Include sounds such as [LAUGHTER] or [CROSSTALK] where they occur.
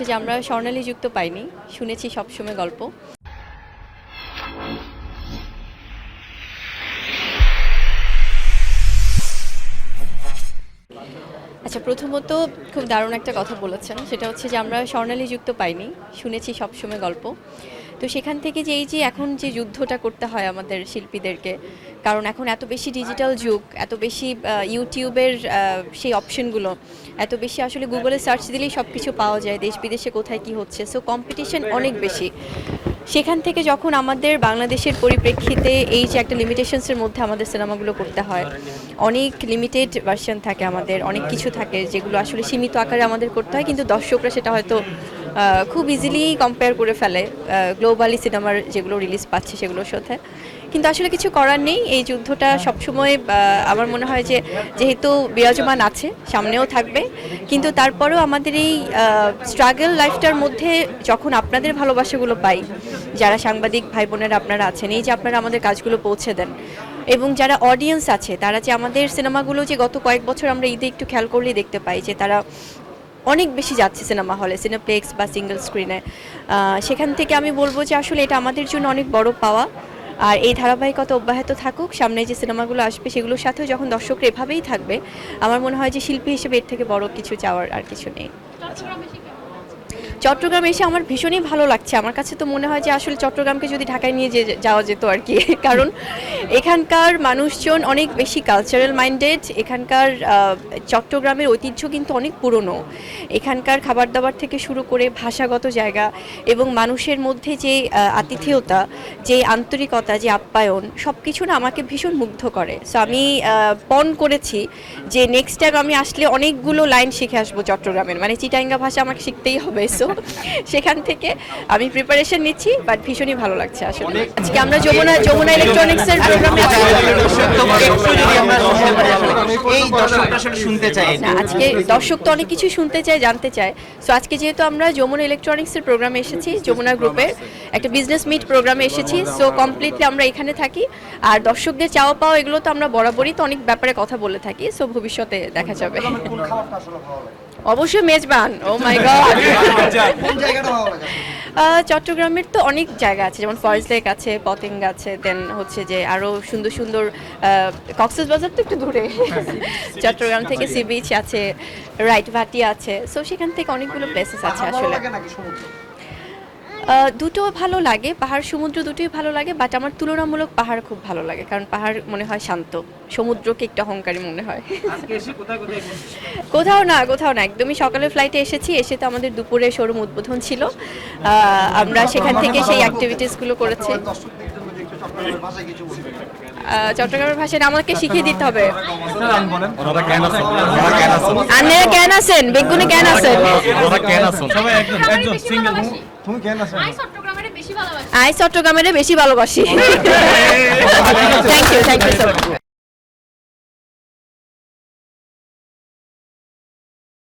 হচ্ছে যে আমরা স্বর্ণালী যুক্ত পাইনি। শুনেছি সবসময় গল্প। আচ্ছা প্রথমত খুব দারুণ একটা কথা বলেছেন। সেটা হচ্ছে যে আমরা স্বর্ণালী যুক্ত পাইনি। শুনেছি সবসময় গল্প। তো সেখান থেকে যে এই যে এখন যে যুদ্ধটা করতে হয় আমাদের শিল্পীদেরকে, কারণ এখন এত বেশি ডিজিটাল যুগ, এত বেশি ইউটিউবের সেই অপশনগুলো এত বেশি আসলে গুগলে সার্চ দিলেই সব কিছু পাওয়া যায়, দেশ বিদেশে কোথায় কি হচ্ছে সো কম্পিটিশন অনেক বেশি। সেখান থেকে যখন আমাদের বাংলাদেশের পরিপ্রেক্ষিতে এই যে একটা লিমিটেশনসের মধ্যে আমাদের সিনেমাগুলো করতে হয়, অনেক লিমিটেড ভার্সন থাকে আমাদের, অনেক কিছু থাকে যেগুলো আসলে সীমিত আকারে আমাদের করতে হয়, কিন্তু দর্শকরা সেটা হয়তো খুব ইজিলি কম্পেয়ার করে ফেলে। গ্লোবালি সিনেমার যেগুলো রিলিজ পাচ্ছে সেগুলোর সাথে। কিন্তু আসলে কিছু করার নেই। এই যুদ্ধটা সবসময় আমার মনে হয় যে যেহেতু বিরাজমান আছে, সামনেও থাকবে। কিন্তু তারপরেও আমাদের এই স্ট্রাগল লাইফটার মধ্যে যখন আপনাদের ভালোবাসাগুলো পাই, যারা সাংবাদিক ভাই বোনেরা আপনারা আছেন, এই যে আপনারা আমাদের কাজগুলো পৌঁছে দেন এবং যারা অডিয়েন্স আছে, তারা যে আমাদের সিনেমাগুলো যে গত কয়েক বছর আমরা ঈদে একটু খেয়াল করলেই দেখতে পাই যে তারা অনেক বেশি যাচ্ছে সিনেমা হলে সিনেপ্লেক্স বা সিঙ্গেল স্ক্রিনে সেখান থেকে আমি বলব যে আসলে এটা আমাদের জন্য অনেক বড় পাওয়া। আর এই ধারাবাহিকতা অব্যাহত থাকুক, সামনে যে সিনেমাগুলো আসবে সেগুলোর সাথেও যখন দর্শকরা এভাবেই থাকবে, আমার মনে হয় যে শিল্পী হিসেবে এর থেকে বড় কিছু চাওয়ার আর কিছু নেই। চট্টগ্রামে এসে আমার ভীষণই ভালো লাগছে। আমার কাছে তো মনে হয় যে আসলে চট্টগ্রামকে যদি ঢাকায় নিয়ে যে যাওয়া যেত আর কি। [LAUGHS] কারণ এখানকার মানুষজন অনেক বেশি কালচারাল মাইন্ডেড এখানকার চট্টগ্রামের ঐতিহ্য কিন্তু অনেক পুরনো। এখানকার খাবার দাবার থেকে শুরু করে ভাষাগত জায়গা এবং মানুষের মধ্যে যে আতিথেয়তা, যে আন্তরিকতা, যে আপ্যায়ন সব কিছু না আমাকে ভীষণ মুগ্ধ করে। সো আমি পণ করেছি যে নেক্সট টাইম আমি আসলে অনেকগুলো লাইন শিখে আসব চট্টগ্রামের। মানে চিটাঙ্গা ভাষা আমাকে শিখতেই হবে। সো সেখান থেকে আমি প্রিপারেশন নিচ্ছি বাট ভীষণই ভালো লাগছে আসলে। আজকে আমরা যমুনা যমুনা ইলেকট্রনিক্সের প্রোগ্রামে এই দর্শকটা আসলে শুনতে চাই না আজকে দর্শক তো অনেক কিছু শুনতে চায় জানতে চায়। সো আজকে যেহেতু আমরা যমুনা ইলেকট্রনিক্সের প্রোগ্রামে এসেছি যমুনা গ্রুপের একটা বিজনেস মিট প্রোগ্রামে এসেছি সো কমপ্লিটলি আমরা এখানে থাকি। আর দর্শকদের চাওয়া পাওয়া এগুলো তো আমরা বরাবরই তো অনেক ব্যাপারে কথা বলে থাকি সো ভবিষ্যতে দেখা যাবে। অবশ্যই মেজবান। ও মাই গড চট্টগ্রামের তো অনেক জায়গা আছে যেমন ফরেস্ট লেক আছে পতেং আছে দেন হচ্ছে যে আরও সুন্দর সুন্দর কক্সেস বাজার তো একটু দূরে। [LAUGHS] [LAUGHS] চট্টগ্রাম থেকে সি বিচ আছে রাইট ভাটি আছে সো সেখান থেকে অনেকগুলো প্লেসেস আছে আসলে। দুটো ভালো লাগে পাহাড় সমুদ্র দুটোই ভালো লাগে বাট আমার তুলনামূলক পাহাড় খুব ভালো লাগে কারণ পাহাড় মনে হয় শান্ত সমুদ্রকে একটু অহংকারী মনে হয়। কোথাও না কোথাও না একদমই সকালে ফ্লাইটে এসেছি এসে তো আমাদের দুপুরে শোরুম উদ্বোধন ছিল। আমরা সেখান থেকে সেই অ্যাক্টিভিটিসগুলো করেছি। চট্টগ্রামের ভাষায় আমাকে শিখিয়ে দিতে হবে। ওনারা কেন আছেন। ওনারা কেন আছেন। আপনারা কেন আছেন বেগুনে কেন আছেন। ওনারা কেন আছেন। সবাই একজন একজন সিঙ্গেল তুমি কেন আছো আই চট্টগ্রামের বেশি ভালোবাসি। আই চট্টগ্রামের বেশি ভালোবাসি। Thank you thank you